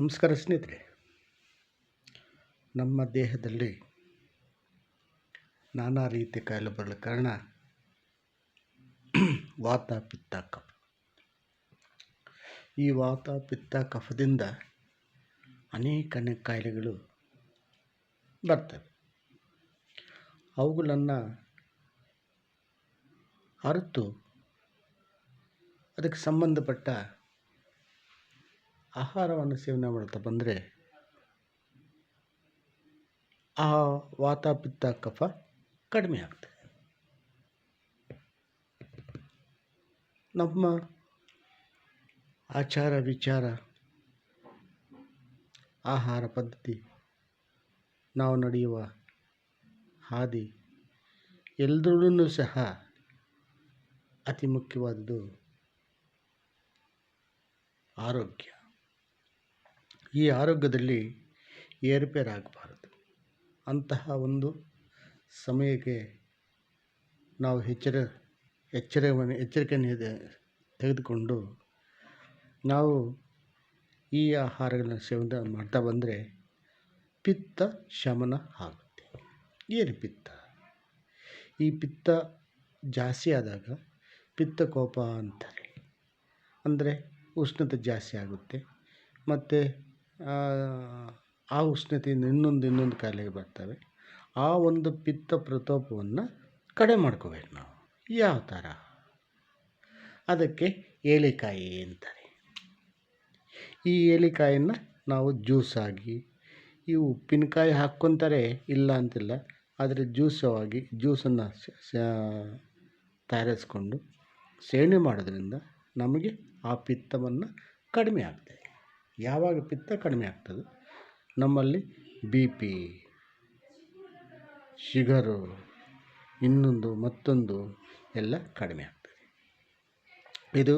ನಮಸ್ಕಾರ ಸ್ನೇಹಿತರೆ. ನಮ್ಮ ದೇಹದಲ್ಲಿ ನಾನಾ ರೀತಿಯ ಕಾಯಿಲೆ ಬರಲು ಕಾರಣ ವಾತ ಪಿತ್ತ ಕಫ. ಈ ವಾತ ಪಿತ್ತ ಕಫದಿಂದ ಅನೇಕ ಅನೇಕ ಕಾಯಿಲೆಗಳು ಬರ್ತವೆ. ಅವುಗಳನ್ನು ಅರಿತು ಅದಕ್ಕೆ ಸಂಬಂಧಪಟ್ಟ ಆಹಾರವನ್ನು ಸೇವನೆ ಮಾಡ್ತಾ ಬಂದರೆ ಆ ವಾತ ಪಿತ್ತ ಕಫ ಕಡಿಮೆ ಆಗ್ತದೆ. ನಮ್ಮ ಆಚಾರ ವಿಚಾರ, ಆಹಾರ ಪದ್ಧತಿ, ನಾವು ನಡೆಯುವ ಹಾದಿ ಎಲ್ಲದರಲ್ಲೂ ಸಹ ಅತಿ ಮುಖ್ಯವಾದದ್ದು ಆರೋಗ್ಯ. ಈ ಆರೋಗ್ಯದಲ್ಲಿ ಏರುಪೇರಾಗಬಾರದು. ಅಂತಹ ಒಂದು ಸಮಯಕ್ಕೆ ನಾವು ಎಚ್ಚರ ಎಚ್ಚರವನ್ನು ಎಚ್ಚರಿಕೆಯನ್ನು ತೆಗೆದುಕೊಂಡು ನಾವು ಈ ಆಹಾರಗಳನ್ನು ಸೇವನೆ ಮಾಡ್ತಾ ಬಂದರೆ ಪಿತ್ತ ಶಮನ ಆಗುತ್ತೆ. ಏನು ಪಿತ್ತ? ಈ ಪಿತ್ತ ಜಾಸ್ತಿ ಆದಾಗ ಪಿತ್ತ ಕೋಪ ಅಂತಾರೆ. ಅಂದರೆ ಉಷ್ಣತೆ ಜಾಸ್ತಿ ಆಗುತ್ತೆ. ಮತ್ತು ಆ ಉಷ್ಣತೆಯಿಂದ ಇನ್ನೊಂದು ಇನ್ನೊಂದು ಕಾಯಿಲೆಗೆ ಬರ್ತವೆ. ಆ ಒಂದು ಪಿತ್ತ ಪ್ರತೋಪವನ್ನು ಕಡಿಮೆ ಮಾಡ್ಕೋಬೇಕು ನಾವು. ಯಾವ ಥರ ಅದಕ್ಕೆ ಏಲಿಕಾಯಿ ಅಂತಾರೆ. ಈ ಏಲಿಕಾಯಿಯನ್ನು ನಾವು ಜ್ಯೂಸಾಗಿ ಈ ಉಪ್ಪಿನಕಾಯಿ ಹಾಕ್ಕೊತಾರೆ, ಇಲ್ಲ ಅಂತಿಲ್ಲ, ಆದರೆ ಜ್ಯೂಸವಾಗಿ, ಜ್ಯೂಸನ್ನು ತಯಾರಿಸ್ಕೊಂಡು, ಸೇವನೆ ಮಾಡೋದ್ರಿಂದ ನಮಗೆ ಆ ಪಿತ್ತವನ್ನು ಕಡಿಮೆ ಆಗ್ತದೆ. ಯಾವಾಗ ಪಿತ್ತ ಕಡಿಮೆ ಆಗ್ತದೆ? ನಮ್ಮಲ್ಲಿ ಬಿ ಪಿ, ಶುಗರು, ಇನ್ನೊಂದು, ಮತ್ತೊಂದು ಎಲ್ಲ ಕಡಿಮೆ ಆಗ್ತದೆ. ಇದು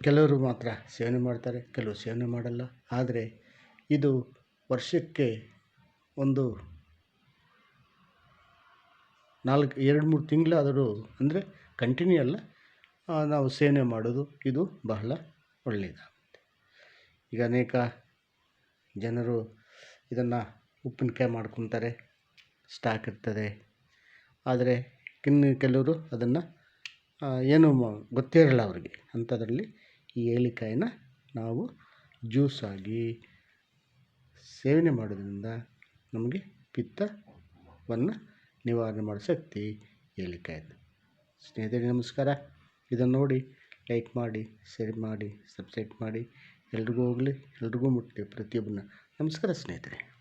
ಕೆಲವರು ಮಾತ್ರ ಸೇವನೆ ಮಾಡ್ತಾರೆ, ಕೆಲವರು ಸೇವನೆ ಮಾಡಲ್ಲ. ಆದರೆ ಇದು ವರ್ಷಕ್ಕೆ ಒಂದು ನಾಲ್ಕು, ಎರಡು, ಮೂರು ತಿಂಗಳಾದರೂ ಅಂದರೆ ಕಂಟಿನ್ಯೂ ಅಲ್ಲ ನಾವು ಸೇವನೆ ಮಾಡೋದು, ಇದು ಬಹಳ ಒಳ್ಳೆಯದಾಗುತ್ತೆ ಈಗ ಅನೇಕ ಜನರು ಇದನ್ನು ಉಪ್ಪಿನಕಾಯಿ ಮಾಡ್ಕೊತಾರೆ ಸ್ಟಾಕ್ ಇರ್ತದೆ. ಆದರೆ ಇನ್ನು ಕೆಲವರು ಅದನ್ನು ಏನು ಗೊತ್ತೇ ಇರಲ್ಲ ಅವರಿಗೆ. ಅಂಥದ್ರಲ್ಲಿ ಈ ಏಲಕ್ಕಾಯಿನ ನಾವು ಜ್ಯೂಸಾಗಿ ಸೇವನೆ ಮಾಡೋದ್ರಿಂದ ನಮಗೆ ಪಿತ್ತವನ್ನು ನಿವಾರಣೆ ಮಾಡೋ ಶಕ್ತಿ ಏಲಕ್ಕಾಯಿದು ಸ್ನೇಹಿತರೆ ನಮಸ್ಕಾರ. ಇದನ್ನು ನೋಡಿ ಲೈಕ್ ಮಾಡಿ ಶೇರ್ ಮಾಡಿ ಸಬ್ಸ್ಕ್ರೈಬ್ ಮಾಡಿ. ಎಲ್ರಿಗೂ ಹೋಗಲಿ ಎಲ್ರಿಗೂ ಮುಟ್ಟಲಿ ಪ್ರತಿಯೊಬ್ಬನ ನಮಸ್ಕಾರ ಸ್ನೇಹಿತರೆ.